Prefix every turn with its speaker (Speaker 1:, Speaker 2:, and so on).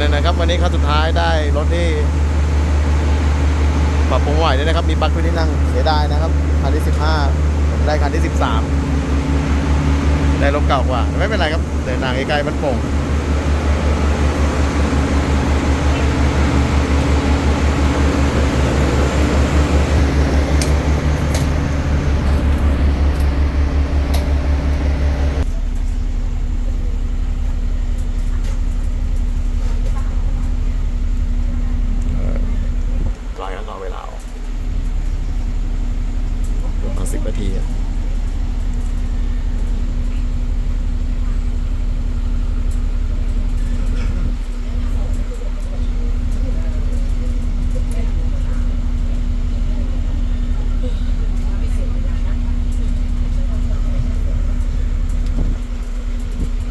Speaker 1: นะครับ วันนี้คันสุดท้ายได้รถที่ปรับปรุงไหวด้วยนะครับ มีปลั๊กด้วยที่นั่งเสียดายนะครับคันที่สิบห้าได้คันที่สิบสามได้รถเก่ากว่า ไม่เป็นไรครับเดินทางไกลๆมันโป่ง นาที